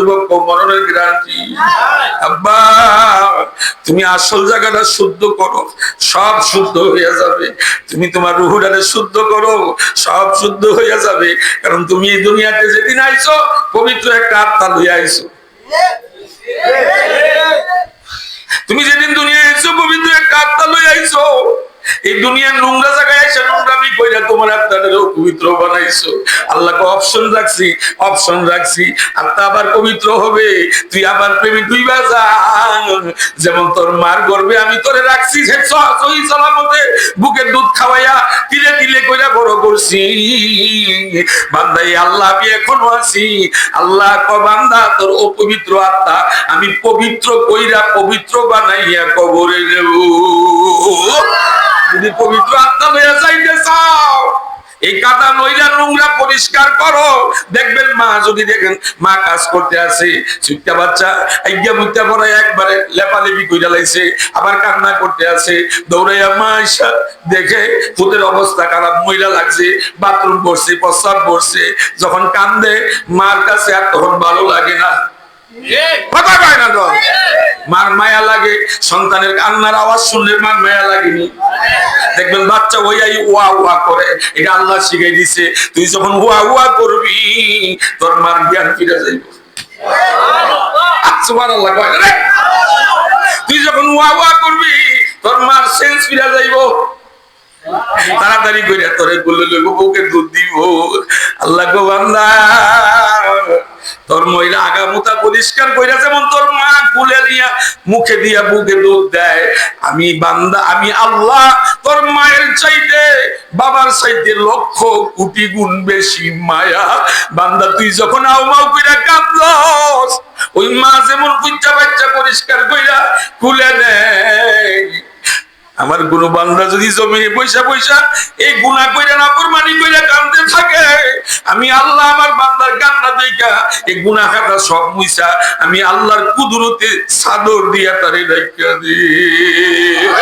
যুবক মরণের গ্যারান্টি আব্বা, তুমি আসল জায়গাটা শুদ্ধ করো, সব শুদ্ধ হইয়া যাবে। তুমি তোমার রুহুটারে শুদ্ধ করো, সব শুদ্ধ হইয়া যাবে। কারণ তুমি এই দুনিয়াতে যেদিন আইছো, পবিত্র একটা আত্মা লইয়া আইছো। এই দুনিয়ার নোংরা জায়গায় এসে নোংরামি কইরা তোমার আত্মাটারও পবিত্র বানাইছো। আল্লাহকে অপশন রাখছি অপশন রাখছি। আত্মা আবার পবিত্র হবে। তুই আবার প্রেমে তুই বাজা যেমন তোর মার গর্বে আমি তোরে রাখছি, সে সহি সালামতে বুকের দুধ খাওয়াইয়া তিলে তিলে কইরা বড় করছি। বান্দা এই আল্লাহ, আমি এখনও আছি। আল্লাহ, ক বান্দা, তোর অপবিত্র আত্মা আমি পবিত্র কইরা পবিত্র বানাইয়া কবরে দেব যদি পবিত্র আত্মা লইয়া যাইতে চাও, এই কাদা নইরা নোংরা পরিষ্কার করো। দেখবেন মা যদি দেখেন, মা কাজ করতে আছে সুইটা বাচ্চা আইগা মুইটা পরে একবারে লেপালেপি কইরা লাইছে, আবার কান্না করতে আসে। দৌড়াইয়া মা আইসা দেখে ফুতের অবস্থা খারাপ মহিলা লাগছে, বাথরুম করছে প্রস্রাব করছে যখন কান্দে, মার কাছে আর তখন ভালো লাগে কথা কয় মায়া লাগে, সন্তানের মায়া লাগেনি। দেখবেন বাচ্চা করে, এটা আল্লাহ শিখাই দিছে, তুই যখন ওয়া ওয়া করবি, তোর মার জ্ঞান ফিরে যাইব। রে? তুই যখন করবি, তোর মার সেন্স ফিরে যাইব। তাড়াতাড়ি করে তোরে গুলো লইব, বউকে দুধ দিব। আল্লাহ গো বান্দা তোর মহিলা আগামুতা পরিষ্কার কইরা যেমন তোর মা কুলে দিয়া, মুখে দিয়া বুকে দুধ দেয়, আমি বান্দা, আমি আল্লাহ, তোর মায়ের চাইতে, বাবার চাইতে লক্ষ কোটি গুণ বেশি মায়া। বান্দা, তুই যখন আউমাউ কইরা কান্দস, ওই মা যেমন কুচ্চা বাচ্চা পরিষ্কার কইরা কুলে দেয় আমার গুরু বান্দা যদি জমিনে পয়সা পয়সা, এই গুণা কইরা না কোরবানি কইরা কান্দতে থাকে। আমি আল্লাহ আমার বান্দার কান্না দেখা, এই গুণা খাতা সব মুইসা, আমি আল্লাহর কুদরতে সাদর দিয়া তারে রাখিয়া দিই।